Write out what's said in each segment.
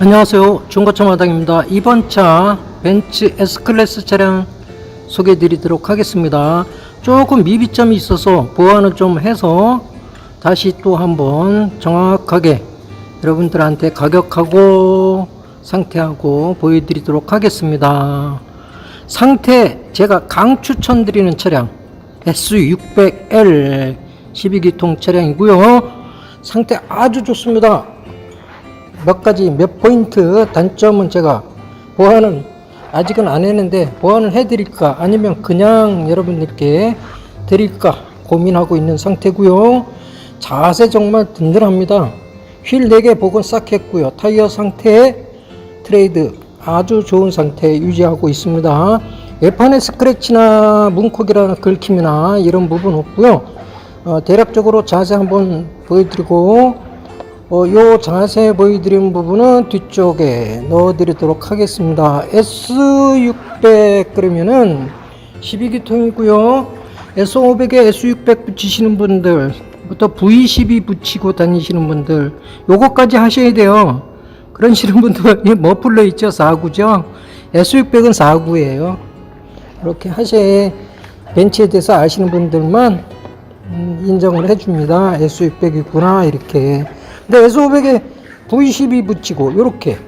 안녕하세요. 중고차 마당입니다. 이번 차 벤츠 S클래스 차량 소개해 드리도록 하겠습니다. 조금 미비점이 있어서 보완을 좀 해서 다시 또 한번 정확하게 여러분들한테 가격하고 상태하고 보여드리도록 하겠습니다. 상태 제가 강추천 드리는 차량 S600L 12기통 차량이고요. 상태 아주 좋습니다. 몇 가지 몇 포인트 단점은 제가 보완은 아직은 안 했는데 보완을 해드릴까 아니면 그냥 여러분들께 드릴까 고민하고 있는 상태고요. 자세 정말 든든합니다. 휠 4개 복은 싹 했고요. 타이어 상태 트레이드 아주 좋은 상태 유지하고 있습니다. 외판에 스크래치나 문콕이나 긁힘이나 이런 부분 없고요. 어, 대략적으로 자세 한번 보여드리고 어, 요 자세 보여드린 부분은 뒤쪽에 넣어드리도록 하겠습니다. S600 그러면은 12기통이고요. S500에 S600 붙이시는 분들 부터 V12 붙이고 다니시는 분들 요거까지 하셔야 돼요. 그러시는 분들 이 머플러 있죠? 4구죠? S600은 4구예요. 이렇게 하셔야 벤치에 대해서 아시는 분들만 음, 인정을 해줍니다. S600이구나 이렇게. 근데 S500에 V12 붙이고 요렇게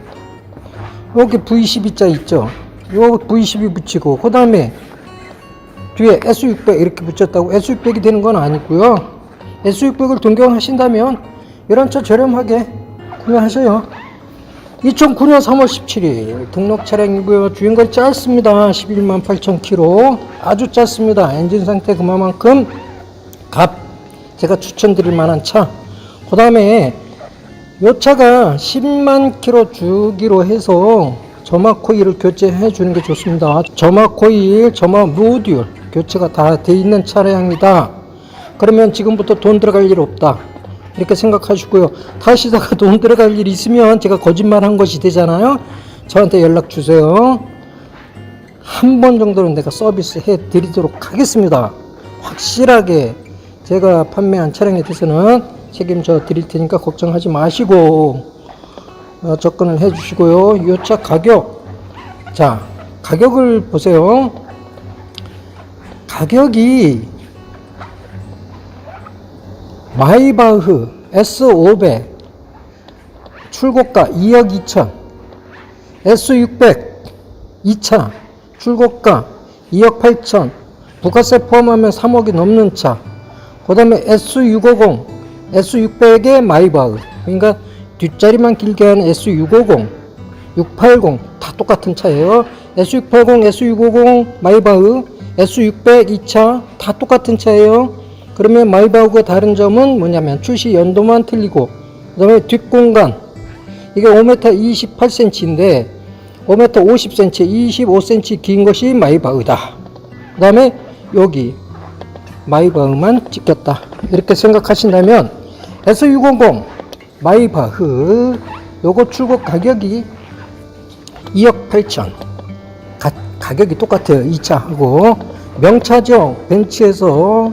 이렇게 V12자 있죠. 요 V12 붙이고 그 다음에 뒤에 S600 이렇게 붙였다고 S600이 되는 건 아니고요. S600을 동경하신다면 이런 차 저렴하게 구매하셔요. 2009년 3월 17일 등록 차량이고요. 주행거리 짧습니다. 11만 8천 킬로 아주 짧습니다. 엔진 상태 그만큼 값 제가 추천드릴 만한 차. 그 다음에 이 차가 10만 킬로 주기로 해서 점화 코일을 교체해 주는 게 좋습니다. 점화 코일, 점화 모듈 교체가 다 돼 있는 차량이다. 그러면 지금부터 돈 들어갈 일 없다. 이렇게 생각하시고요. 타시다가 돈 들어갈 일 있으면 제가 거짓말 한 것이 되잖아요. 저한테 연락 주세요. 한 번 정도는 내가 서비스 해 드리도록 하겠습니다. 확실하게 제가 판매한 차량에 대해서는 책임져 드릴 테니까 걱정하지 마시고 어, 접근을 해 주시고요. 이 차 가격 자 가격을 보세요. 가격이 마이바흐 S500 출고가 2억 2천 S600 2차 출고가 2억 8천 부가세 포함하면 3억이 넘는 차. 그 다음에 S650, S600의 마이바흐. 그러니까 뒷자리만 길게 하는 S650, 680 다 똑같은 차예요. S680, S650, 마이바흐, S600 2차 다 똑같은 차예요. 그러면 마이바흐가 다른 점은 뭐냐면 출시 연도만 틀리고 그 다음에 뒷공간 이게 5m 28cm인데 5m 50cm, 25cm 긴 것이 마이바흐다. 그 다음에 여기 마이바흐만 찍혔다. 이렇게 생각하신다면 S600 마이바흐 요거 출고 가격이 2억 8천 가, 가격이 똑같아요. 2차하고 명차죠. 벤츠에서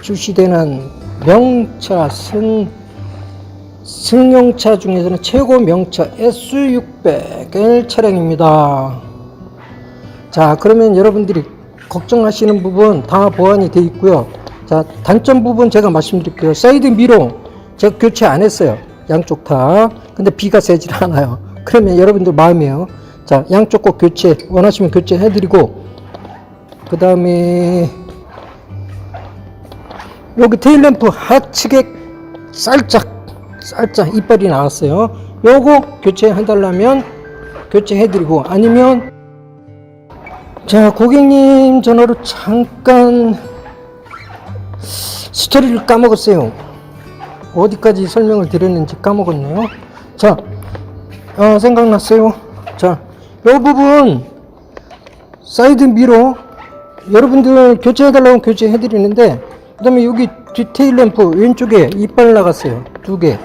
출시되는 명차 승 승용차 중에서는 최고 명차 S600의 차량입니다. 자, 그러면 여러분들이 걱정하시는 부분 다 보완이 되어 있고요. 자, 단점 부분 제가 말씀드릴게요. 사이드 미러 제가 교체 안 했어요. 양쪽 다. 근데 비가 세질 않아요. 그러면 여러분들 마음이에요. 자, 양쪽 꼭 교체 원하시면 교체해 드리고 그 다음에 여기 테일램프 하측에 살짝 살짝 이빨이 나왔어요. 요거 교체해 달라면 교체해 드리고 아니면 자 고객님 전화로 잠깐 스토리를 까먹었어요. 어디까지 설명을 드렸는지 까먹었네요. 자 어, 생각났어요. 자, 요 부분 사이드 미러 여러분들 교체해달라고 교체해드리는데 그 다음에 여기 디테일 램프 왼쪽에 이빨 나갔어요. 두 개.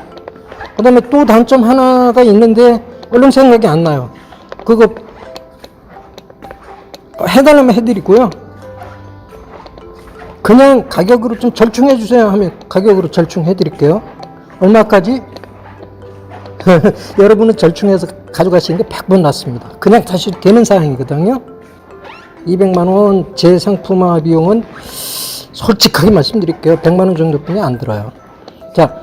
그 다음에 또 단점 하나가 있는데 얼른 생각이 안 나요. 그거 해달라면 해드리고요. 그냥 가격으로 좀 절충해 주세요 하면 가격으로 절충해 드릴게요. 얼마까지? 여러분은 절충해서 가져가시는 게 100번 낫습니다. 그냥 다시 되는 상황이거든요. 200만 원 제 상품화 비용은 솔직하게 말씀드릴게요. 100만 원 정도뿐이 안 들어요. 자,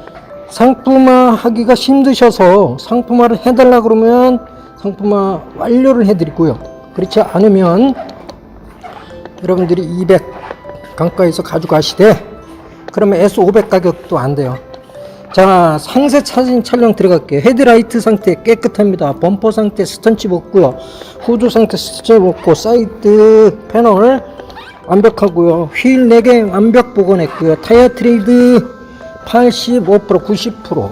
상품화 하기가 힘드셔서 상품화를 해달라 그러면 상품화 완료를 해드리고요. 그렇지 않으면 여러분들이 200 강가에서 가져가시되 그러면 S500 가격도 안 돼요. 자, 상세 사진 촬영 들어갈게요. 헤드라이트 상태 깨끗합니다. 범퍼 상태 스턴칩 없고요. 후드 상태 스턴칩 없고 사이드 패널 완벽하고요. 휠 4개 완벽 복원했고요. 타이어 트레이드 85% 90%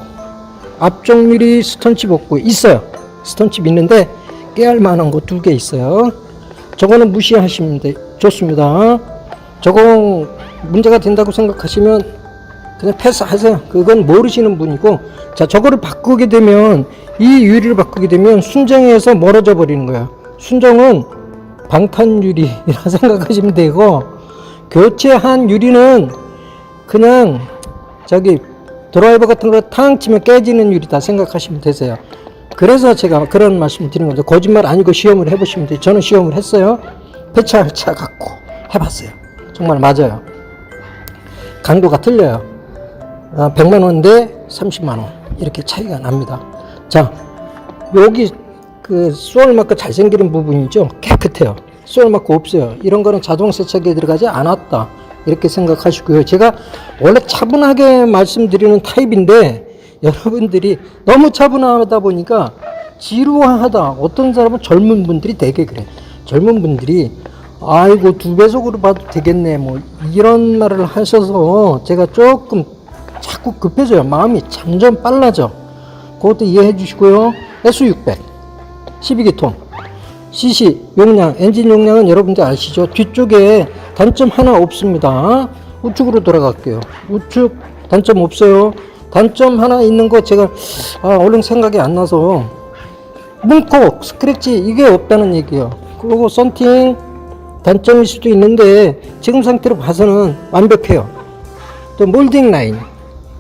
앞쪽 미리 스턴칩 없고 있어요. 스턴칩 있는데 깨알 만한 거 두 개 있어요. 저거는 무시하시면 돼. 좋습니다. 저거 문제가 된다고 생각하시면 그냥 패스하세요. 그건 모르시는 분이고, 자, 저거를 바꾸게 되면, 이 유리를 바꾸게 되면 순정에서 멀어져 버리는 거예요. 순정은 방탄 유리라 생각하시면 되고, 교체한 유리는 그냥 저기 드라이버 같은 거탕 치면 깨지는 유리다 생각하시면 되세요. 그래서 제가 그런 말씀 드리는 겁니다. 거짓말 아니고 시험을 해보시면 돼요. 저는 시험을 했어요. 폐차차 갖고 해봤어요. 정말 맞아요. 강도가 틀려요. 어, 100만 원대 30만 원 이렇게 차이가 납니다. 자, 여기 그 수월 마크 잘생기는 부분이죠. 깨끗해요. 수월 마크 없어요. 이런 거는 자동 세척에 들어가지 않았다. 이렇게 생각하시고요. 제가 원래 차분하게 말씀드리는 타입인데 여러분들이 너무 차분하다 보니까 지루하다. 어떤 사람은 젊은 분들이 되게 그래. 젊은 분들이 아이고 두 배속으로 봐도 되겠네. 뭐 이런 말을 하셔서 제가 조금 자꾸 급해져요. 마음이 점점 빨라져. 그것도 이해해 주시고요. S600 12기통 CC 용량 엔진 용량은 여러분들 아시죠? 뒤쪽에 단점 하나 없습니다. 우측으로 돌아갈게요. 우측 단점 없어요. 단점 하나 있는 거 제가 아, 얼른 생각이 안 나서 문콕 스크래치 이게 없다는 얘기예요. 그리고 썬팅 단점일 수도 있는데 지금 상태로 봐서는 완벽해요. 또 몰딩 라인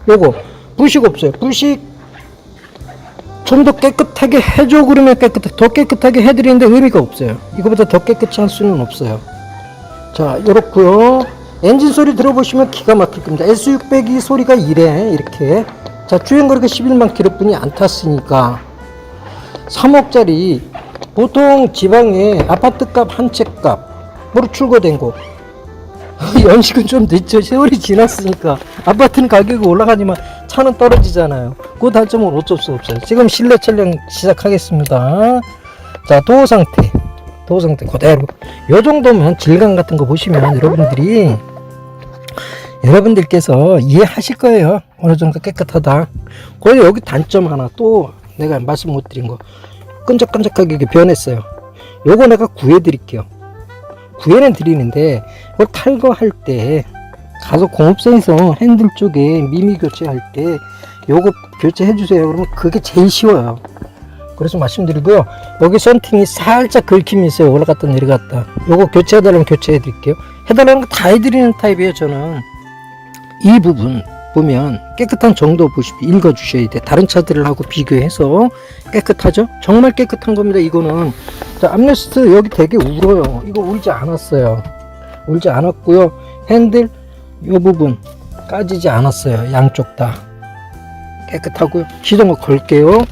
요거 부식 없어요. 부식 좀 더 깨끗하게 해줘 그러면 깨끗해 더 깨끗하게 해드리는데 의미가 없어요. 이거보다 더 깨끗이 할 수는 없어요. 자 이렇고요. 엔진 소리 들어보시면 기가 막힐 겁니다. S600이 소리가 이래 이렇게 자 주행거리가 11만 킬로뿐이 안 탔으니까 3억짜리 보통 지방에 아파트값 한 채값 으로 출고된 거 연식은 좀 늦죠. 세월이 지났으니까. 아파트는 가격이 올라가지만 차는 떨어지잖아요. 그 단점은 어쩔 수 없어요. 지금 실내 촬영 시작하겠습니다. 자 도어 상태. 도어 상태 그대로. 요 정도면 질감 같은 거 보시면 여러분들이 여러분들께서 이해하실 거예요. 어느 정도 깨끗하다. 그리고 여기 단점 하나 또 내가 말씀 못 드린 거. 끈적끈적하게 변했어요. 요거 내가 구해 드릴게요 구해는 드리는데 이걸 탈거할 때 가서 공업소에서 핸들 쪽에 미미 교체할 때 요거 교체해 주세요. 그러면 그게 제일 쉬워요. 그래서 말씀드리고요. 여기 썬팅이 살짝 있어요. 올라갔다 내려갔다. 요거 교체해달라면 교체해 드릴게요. 해달라는 거 다 해드리는 타입이에요 저는. 이 부분 보면 깨끗한 정도 보시고 읽어 주셔야 돼. 다른 차들하고 비교해서 깨끗하죠? 정말 깨끗한 겁니다 이거는. 자 암레스트 여기 되게 울어요. 이거 울지 않았어요. 울지 않았고요. 핸들 이 부분 까지지 않았어요. 양쪽 다. 깨끗하고요. 시동을 걸게요.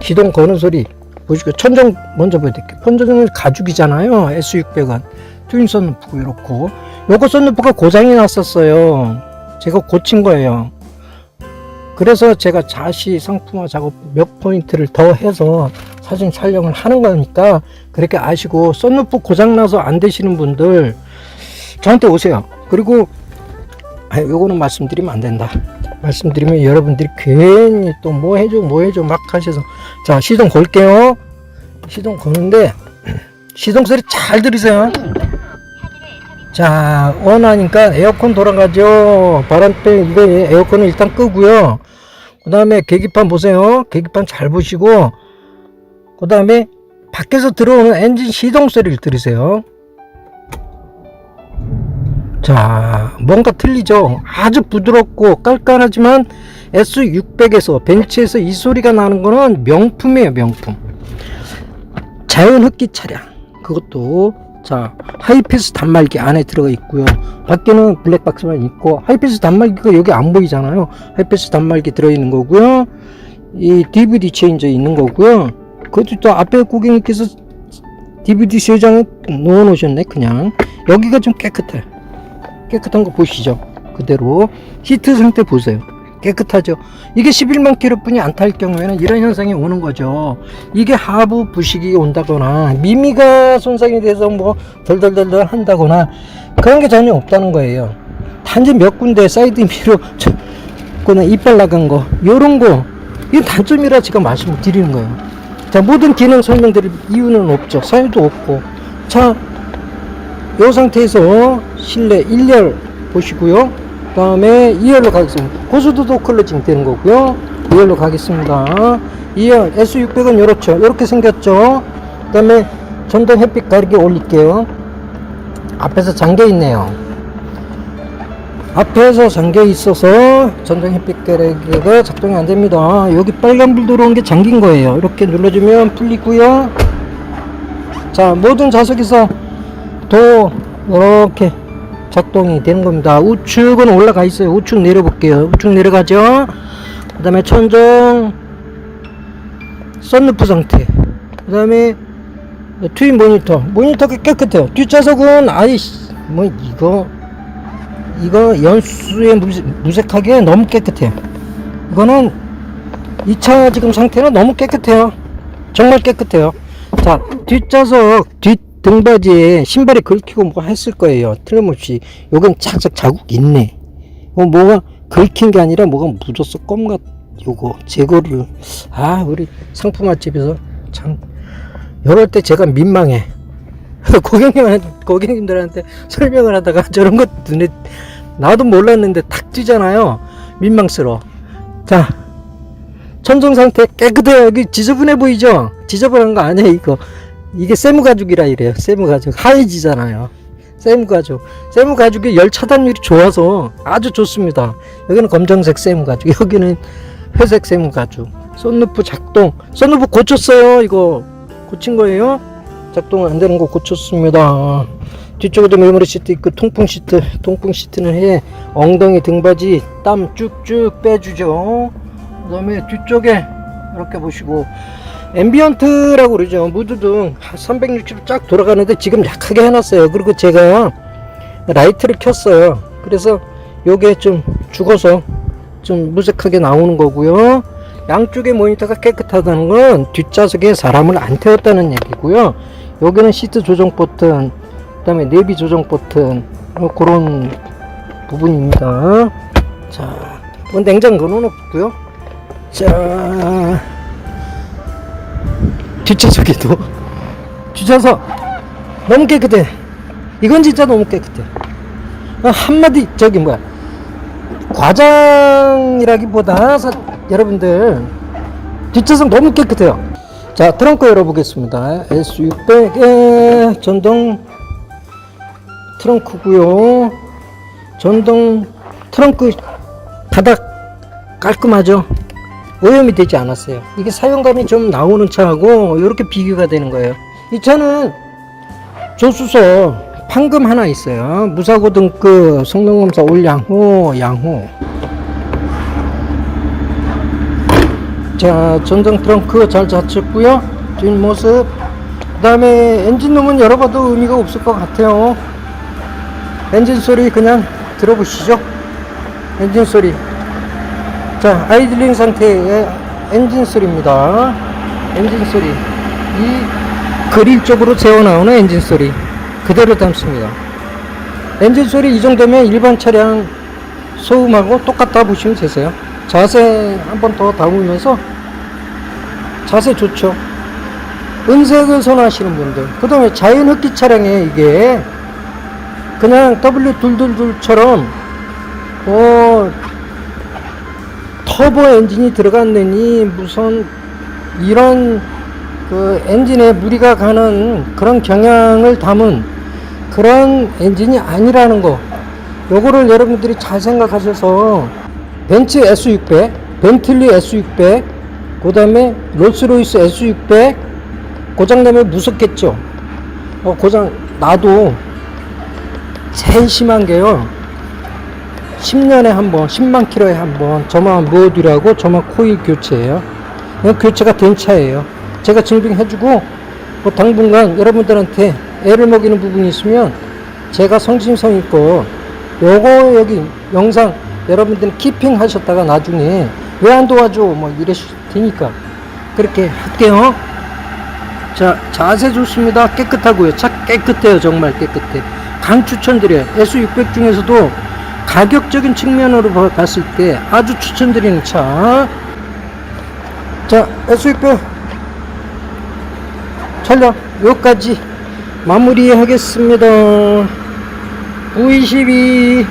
시동 거는 소리 보시고 천정 먼저 보여드릴게요. 천정은 가죽이잖아요. S600은. 트윈 썬루프고 이렇고. 요거 썬루프가 고장이 났었어요 제가 고친 거예요 그래서 제가 자시 상품화 작업 몇 포인트를 더 해서 사진 촬영을 하는 거니까 그렇게 아시고 썬루프 고장나서 안 되시는 분들 저한테 오세요 그리고 아, 요거는 말씀드리면 안 된다. 말씀드리면 여러분들이 괜히 또 뭐 해줘, 뭐 해줘 막 하셔서 자 시동 걸게요. 시동 거는데 시동 소리 잘 들으세요. 자 원하니까 에어컨 돌아가죠. 바람빼 이거 에어컨은 일단 끄고요. 그 다음에 계기판 보세요. 계기판 잘 보시고 그 다음에 밖에서 들어오는 엔진 시동 소리를 들으세요. 자, 뭔가 틀리죠? 아주 부드럽고 깔끔하지만 S600에서 벤츠에서 이 소리가 나는 거는 명품이에요 명품 자연 흡기 차량 그것도 자 하이패스 단말기 안에 들어가 있고요. 밖에는 블랙박스만 있고 하이패스 단말기가 여기 안 보이잖아요. 하이패스 단말기 들어있는 거고요. 이 DVD 체인저 있는 거고요. 그것도 또 앞에 고객님께서 DVD 세 장을 놓아 놓으셨네 그냥. 여기가 좀 깨끗해. 깨끗한 거 보시죠? 그대로. 히트 상태 보세요 깨끗하죠. 이게 11만 킬로뿐이 안 탈 경우에는 이런 현상이 오는 거죠. 이게 하부 부식이 온다거나 미미가 손상이 돼서 뭐 덜덜덜덜 한다거나 그런 게 전혀 없다는 거예요. 단지 몇 군데 사이드 미러 거나 이빨 나간 거 요런 거 이게 단점이라 제가 말씀을 드리는 거예요. 자 모든 기능 설명드릴 이유는 없죠. 사유도 없고. 자이 상태에서 실내 1열 보시고요. 그 다음에 2열로 가겠습니다. 고수도도 클러징 되는 거고요. 2열로 가겠습니다. 2열 S600은 이렇죠. 이렇게 생겼죠. 그 다음에 전동 햇빛 가리개 올릴게요. 앞에서 잠겨 있네요. 앞에서 잠겨 있어서 전동 햇빛 가리개가 작동이 안 됩니다. 여기 빨간불 들어온 게 잠긴 거예요. 이렇게 눌러주면 풀리고요. 자, 모든 좌석에서 도 이렇게 작동이 되는 겁니다. 우측은 올라가 있어요. 우측 내려볼게요. 우측 내려가죠. 그 다음에 천정 썬루프 상태. 그 다음에 트윈 모니터. 모니터가 깨끗해요. 뒷좌석은 아이 뭐 이거 이거 연수에 무색, 무색하게 너무 깨끗해요. 이거는 이차 지금 상태는 너무 깨끗해요. 정말 깨끗해요. 자, 뒷좌석, 뒷 등받이에 신발이 긁히고 뭐 했을 거예요. 틀림없이. 요건 착착 자국 있네. 어, 뭐가 긁힌 게 아니라 뭐가 묻었어. 껌 같, 요거, 제거를. 아, 우리 상품 맛집에서 참, 이럴 때 제가 민망해. 고객님, 고객님들한테 설명을 하다가 저런 것 눈에, 나도 몰랐는데 탁 찌잖아요. 민망스러워. 자, 천정 상태. 여기 지저분해 보이죠? 지저분한 거 아니에요, 이거. 이게 세무 가죽이라 이래요. 세무 가죽. 하얘지잖아요. 세무 가죽. 세무 가죽이 열 차단율이 좋아서 아주 좋습니다. 여기는 검정색 세무 가죽. 여기는 회색 세무 가죽. 썬루프 작동. 썬루프 고쳤어요. 이거 고친 거예요. 작동 안 되는 거 고쳤습니다. 뒤쪽에도 메모리 시트 있고 통풍 시트. 통풍 시트는 해 엉덩이 등받이 땀 쭉쭉 빼주죠. 그다음에 뒤쪽에 이렇게 보시고 앰비언트라고 그러죠. 무드등 360도 쫙 돌아가는데 지금 약하게 해놨어요. 그리고 제가 라이트를 켰어요. 그래서 요게 좀 죽어서 좀 무색하게 나오는 거고요. 양쪽의 모니터가 깨끗하다는 건 뒷좌석에 사람을 안 태웠다는 얘기고요. 여기는 시트 조정 버튼, 그 다음에 내비 조정 버튼, 뭐 그런 부분입니다. 자, 뭐 냉장고는 없고요. 자, 뒷좌석에도? 뒷좌석 너무 깨끗해. 이건 진짜 너무 깨끗해. 아, 한마디 저기 뭐야. 과장이라기보다 사, 여러분들 뒷좌석 너무 깨끗해요. 자 트렁크 열어보겠습니다. S600의 전동 트렁크고요. 전동 트렁크 바닥 깔끔하죠 오염이 되지 않았어요. 이게 사용감이 좀 나오는 차하고 이렇게 비교가 되는 거예요. 이 차는 조수소 판금 하나 있어요. 무사고 등급 성능검사 올 양호 양호. 자 전동 트렁크 잘 잡혔고요. 뒷모습. 그 다음에 엔진룸은 열어봐도 의미가 없을 것 같아요. 엔진 소리 그냥 들어보시죠. 엔진 소리. 자, 아이들링 상태의 엔진 소리입니다. 엔진 소리. 이 그릴 쪽으로 새어 나오는 엔진 소리. 그대로 담습니다. 엔진 소리 이 정도면 일반 차량 소음하고 똑같다 보시면 되세요. 자세 한 번 더 담으면서 자세 좋죠. 은색을 선호하시는 분들. 그 다음에 자연 흡기 차량에 이게 그냥 W222처럼 어, 터보 엔진이 들어갔느니 무슨 이런 그 엔진에 무리가 가는 그런 경향을 담은 그런 엔진이 아니라는 거 요거를 여러분들이 잘 생각하셔서 벤츠 S600 벤틀리 S600, 그 다음에 롤스로이스 S600, 고장나면 무섭겠죠. 어, 고장 나도 제일 심한 게요. 10년에 한 번, 10만 킬로에 한 번, 저만 모듈하고 저만 코일 교체예요. 이건 교체가 된 차예요. 제가 증빙해주고, 뭐 당분간 여러분들한테 애를 먹이는 부분이 있으면 제가 성심성의껏 요거 여기 영상 여러분들 키핑 하셨다가 나중에 왜 안 도와줘 뭐 이러실 테니까 그렇게 할게요. 자 자세 좋습니다. 깨끗하고요. 차 깨끗해요. 정말 깨끗해. 강 추천드려요. S600 중에서도 가격적인 측면으로 봐- 봤을 때 아주 추천드리는 차. 자 S600 촬영 여기까지 마무리하겠습니다. V12